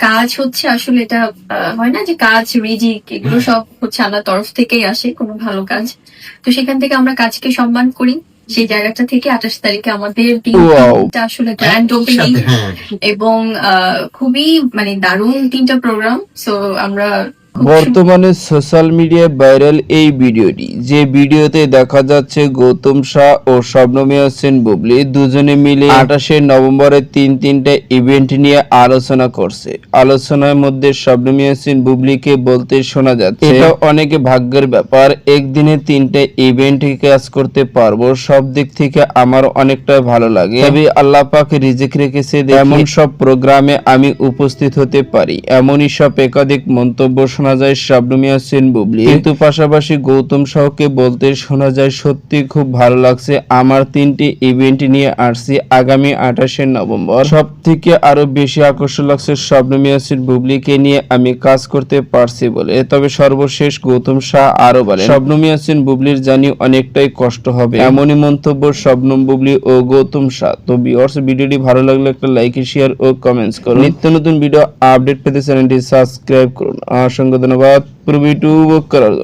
কাজ হচ্ছে আসলে এটা হয় না যে কাজ রিজিক এগুলো সব হচ্ছে আল্লাহ তরফ থেকেই আসে কোনো ভালো কাজ। তো সেখান থেকে আমরা কাজকে সম্মান করি। সেই জায়গাটা থেকে আঠাশ তারিখে আমাদের দিনটা আসলে গ্র্যান্ড ওপেনিং এবং আহ, খুবই মানে দারুণ তিনটা প্রোগ্রাম সো আমরা বর্তমানে সোশ্যাল মিডিয়ায় ভাইরাল এই ভিডিওটি। যে ভিডিওতে দেখা যাচ্ছে গৌতম শাহ ও শবনমী হোসেন বুবলি দুজনে মিলে আঠাশে নভেম্বরে তিন তিনটা ইভেন্ট নিয়ে আলোচনা করছে। আলোচনার মধ্যে শবনমী হোসেন বুবলিকে বলতে শোনা যাচ্ছে এটা অনেক ভাগ্যের ব্যাপার একদিনে তিনটা ইভেন্ট কাজ করতে পারব সব দিক থেকে আমার অনেকটা ভালো লাগে। তবে আল্লাহ পাক রিজিক রেখেছে এমন সব প্রোগ্রামে আমি উপস্থিত হতে পারি এমনই সব একাধিক মন্তব্য শোনা যায় শাবনুমি হোসেন বুবলি। কিন্তু পাশাপাশি গৌতম শাহকে বলতে শোনা যায় সত্যি খুব ভালো লাগছে আমার তিনটি ইভেন্ট নিয়ে আসছি আগামী আঠাশে নভেম্বর। সব থেকে আরও বেশি আকর্ষণ লাগছে শাবনুমি হোসেন বুবলিকে নিয়ে আমি কাজ করতে পারছি বলে। তবে সর্বশেষ গৌতম শাহ আরও বলে শবনমী হোসেন বুবলির জানি অনেকটাই কষ্ট হবে। এমনই মন্তব্য শবনম বুবলি ও গৌতম শাহ। তো বিয়ার্স ভিডিওটি ভালো লাগলে একটা লাইক শেয়ার ও কমেন্টস করুন। নিত্য নতুন ভিডিও আপডেট পেতে চ্যানেলটি সাবস্ক্রাইব করুন। অসংখ্য ধন্যবাদ পুরো ভিডিও করার জন্য